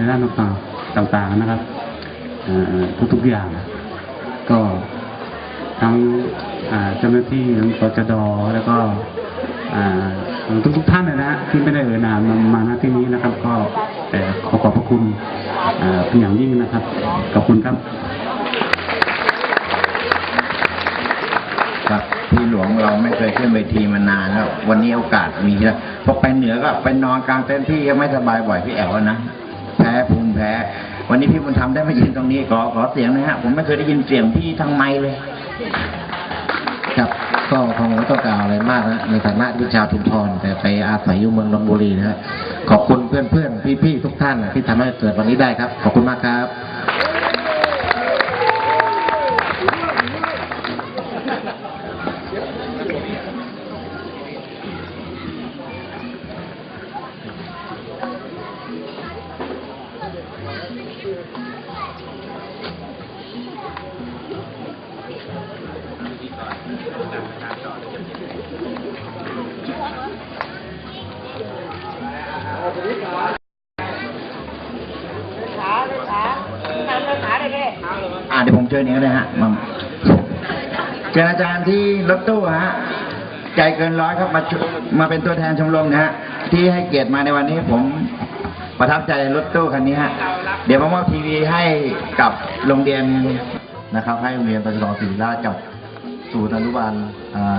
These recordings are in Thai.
ในด้านต่างๆต่างๆนะครับทุกๆอย่าง ก็ทั้งเจ้าหน้าที่ทั้งปจดแล้วก็ทุกๆท่านนะฮะที่ไม่ได้เอ่ยนามมาณที่นี้นะครับ ก็แต่ขอขอบพระคุณเป็นอย่างยิ่งนะครับ ขอบคุณครับครับพี่หลวงเราไม่เคยขึ้นเวทีมานานแล้ว วันนี้โอกาสมีแล้วพอไปเหนือก็ไปนอนกลางเต็นท์พี่ก็ไม่สบายบ่อยพี่แอวนะ แพ้ภูมิแพ้ วันนี้พี่บุญธรรมได้มายืนตรงนี้ขอขอเสียงนะฮะ ผมไม่เคยได้ยินเสียงพี่ทางไมค์เลย ครับก็คงไม่ต้องกล่าวอะไรมากนะในฐานะวิชาวชุมพรแต่ไปอาศัยอยู่เมืองลบบุรีนะฮะขอบคุณเพื่อนเพื่อนพี่พี่ๆทุกท่านนะที่ทำให้เกิดวันนี้ได้ครับ ขอบคุณมากครับ อ่าเดี๋ยวผมเชิญเองก็ได้ฮะมาเชิญอาจารย์ที่รถตู้ฮะใจเกินร้อยครับมามาเป็นตัวแทนชมรมนะฮะที่ให้เกียรติมาในวันนี้ผมประทับใจรถตู้คันนี้ฮะเดี๋ยวมามอบทีวีให้กับโรงเรียนนะครับ ให้โรงเรียนตชดศรีราชกับ ศูนย์อนุบาล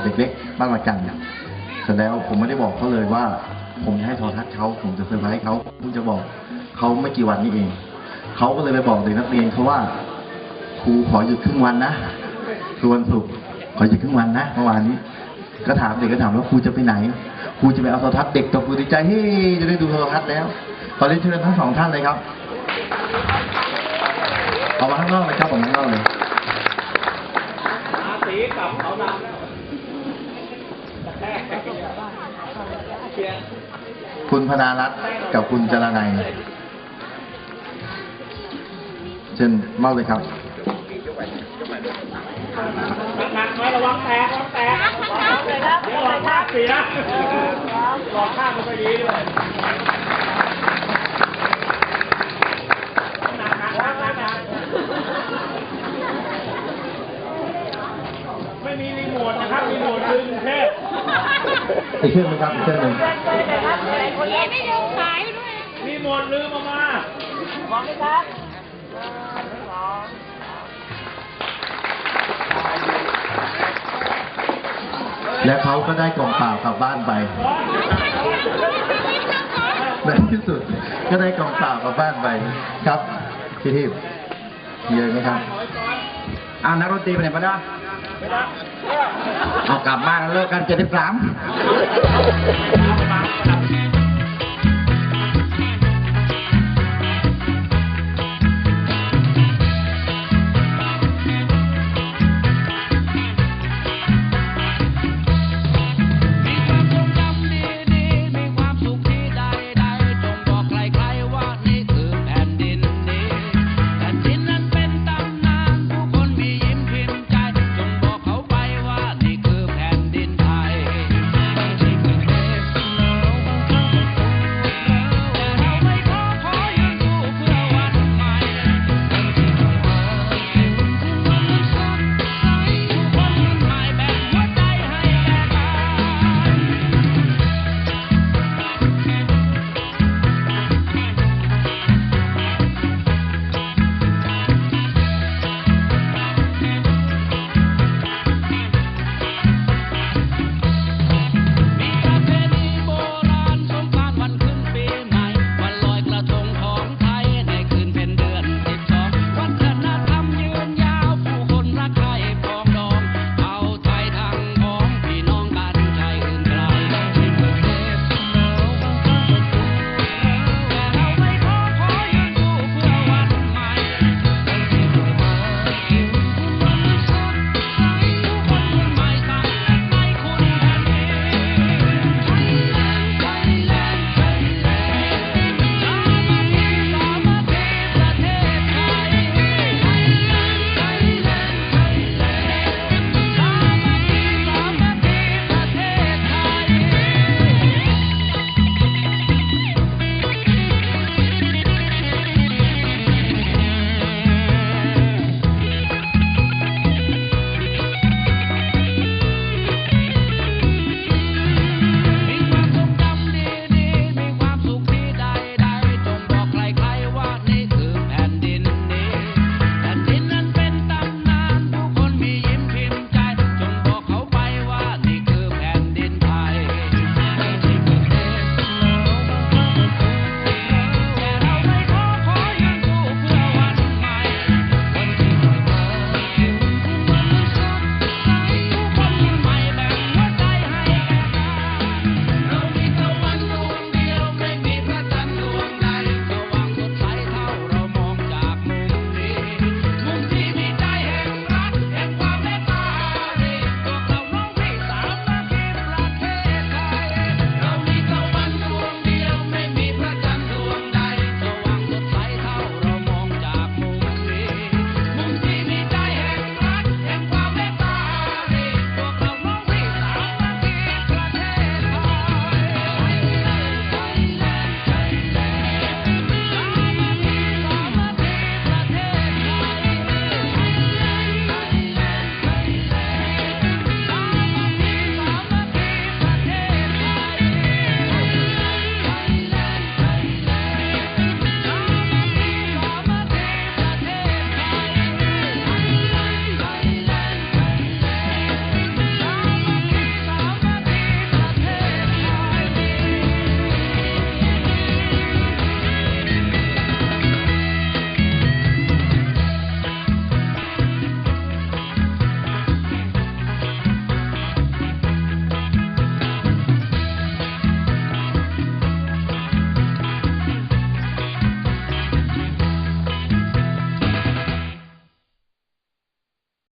เด็กเล็กบ้านวัดจันเนี่ยเสร็จแล้วผมไม่ได้บอกเขาเลยว่า ผมจะให้โทรทัศน์เขาผมจะเซอร์ไพรส์เขาเพิ่งจะบอกเขาไม่กี่วันนี้เองเขาก็เลยไปบอกเด็กนักเรียนเขาว่าครูขอหยุดครึ่งวันนะคือวันศุกร์ขอหยุดครึ่งวันนะเมื่อวานนี้ ก็ถามเด็กก็ถามว่าครูจะไปไหนครูจะไปเอาโทรทัศน์เด็กตกครูดีใจเฮ้จะได้ดูโทรทัศน์แล้ว ตอนนี้เชิญทั้งสองท่านเลยครับออกมาข้างนอกเลยครับออกมาข้างนอกเลย คุณพนารัตน์กับคุณจรนัยเชิญมอบเลยครับหนักๆไว้ระวังแตกระวังแตกเดี๋ยวหลอดข้างเสียหลอดข้างมันก็ดีด้วยหนักๆหนักๆไม่มีรีโมทนะครับ รีโมทคือกรุงเทพ อีกเครื่องหนึงครับอีกเครื่องหนึงรีโมทลืมเอามาและเขาก็ได้กล่องเปล่ากลับบ้านไป ในที่สุดก็ได้กล่องเปล่ากลับบ้านไปครับพี่ทิพย์มีอะไรไหมครับอ้าวนักดนตรีไปไหนมาได้ เอากลับบ้านแล้วเลิกกันเจ็ดสิบสาม